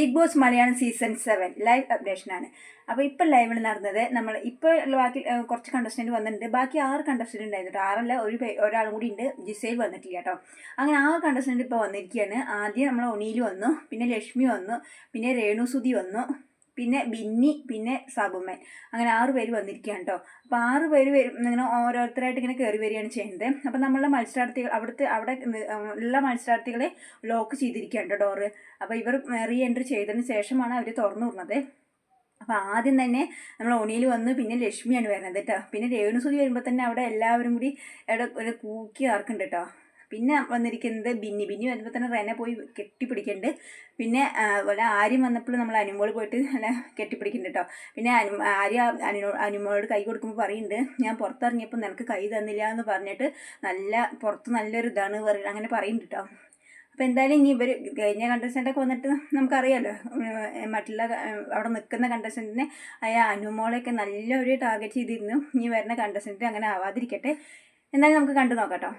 Big Boss Malayalam season seven live അപ്ഡേഷനാണ് അപ്പോൾ ഇപ്പോൾ ലൈവിൽ നടന്നത് നമ്മൾ ഇപ്പോൾ ബാക്കി കുറച്ച് കണ്ടസ്റ്റന്റ് വന്നിട്ടുണ്ട്. ബാക്കി ആറ് കണ്ടസ്റ്റന്റ് ഉണ്ടായിരുന്നു ആറല്ല ഒരു ഒരാളും കൂടി ഉണ്ട്. ജിസയിൽ വന്നിട്ടില്ല കേട്ടോ. അങ്ങനെ ആറ് കണ്ടസ്റ്റന്റ് ഇപ്പോൾ വന്നിരിക്കുകയാണ് ആദ്യം നമ്മൾ ഒണിയിൽ വന്നു പിന്നെ ലക്ഷ്മി വന്നു പിന്നെ രേണുസുതി വന്നു. പിന്നെ ബിന്നി പിന്നെ സാബുമ്മൻ അങ്ങനെ ആറ് പേര് വന്നിരിക്കുകയാണ് കേട്ടോ അപ്പോൾ ആറ് പേര് വരും ഇങ്ങനെ ഓരോരുത്തരായിട്ട് ഇങ്ങനെ കയറി വരികയാണ് ചെയ്യുന്നത്. അപ്പോൾ നമ്മളുടെ മത്സരാർത്ഥികൾ അവിടുത്തെ അവിടെ ഉള്ള മത്സരാർത്ഥികളെ ലോക്ക് ചെയ്തിരിക്കുകയാണ് കേട്ടോ ഡോറ് അപ്പോൾ ഇവർ റീ എൻട്രി ചെയ്തതിന് ശേഷമാണ് അവർ തുറന്നു വിടുന്നത്. അപ്പോൾ ആദ്യം തന്നെ നമ്മൾ ഒണിയിൽ വന്ന് പിന്നെ ലക്ഷ്മിയാണ് വരുന്നത് കേട്ടോ പിന്നെ രേണുസുതി വരുമ്പോൾ തന്നെ അവിടെ എല്ലാവരും കൂടി അവിടെ ഒരു കൂക്കി ആർക്കുണ്ട് കേട്ടോ പിന്നെ വന്നിരിക്കുന്നത് ബിന്നി. ബിന്നി വരുമ്പോൾ തന്നെ റെനെ പോയി കെട്ടിപ്പിടിക്കുന്നുണ്ട് പിന്നെ അതുപോലെ ആര്യം വന്നപ്പോൾ നമ്മൾ അനുമോൾ പോയിട്ട് നല്ല കെട്ടിപ്പിടിക്കുന്നുണ്ട് കേട്ടോ പിന്നെ അനു ആര്യ അനു അനുമോളോട് കൈ കൊടുക്കുമ്പോൾ പറയുന്നുണ്ട് ഞാൻ പുറത്തിറങ്ങിയപ്പോൾ നിനക്ക് കൈ തന്നില്ല എന്ന് പറഞ്ഞിട്ട് നല്ല പുറത്ത് നല്ലൊരു ഇതാണ് പറയുന്നത് അങ്ങനെ പറയുന്നുണ്ട് കേട്ടോ അപ്പോൾ എന്തായാലും ഇനി ഇവർ കഴിഞ്ഞ കണ്ടസ്റ്റന്റൊക്കെ വന്നിട്ട് നമുക്കറിയാമല്ലോ മറ്റുള്ള അവിടെ നിൽക്കുന്ന കണ്ടസ്റ്റന്റിനെ ആയ അനുമോളൊക്കെ നല്ലൊരു ടാർഗറ്റ് ചെയ്തിരുന്നു. ഇനി വരുന്ന കണ്ടസ്റ്റന്റ് അങ്ങനെ ആവാതിരിക്കട്ടെ. എന്തായാലും നമുക്ക് കണ്ടു നോക്കാം കേട്ടോ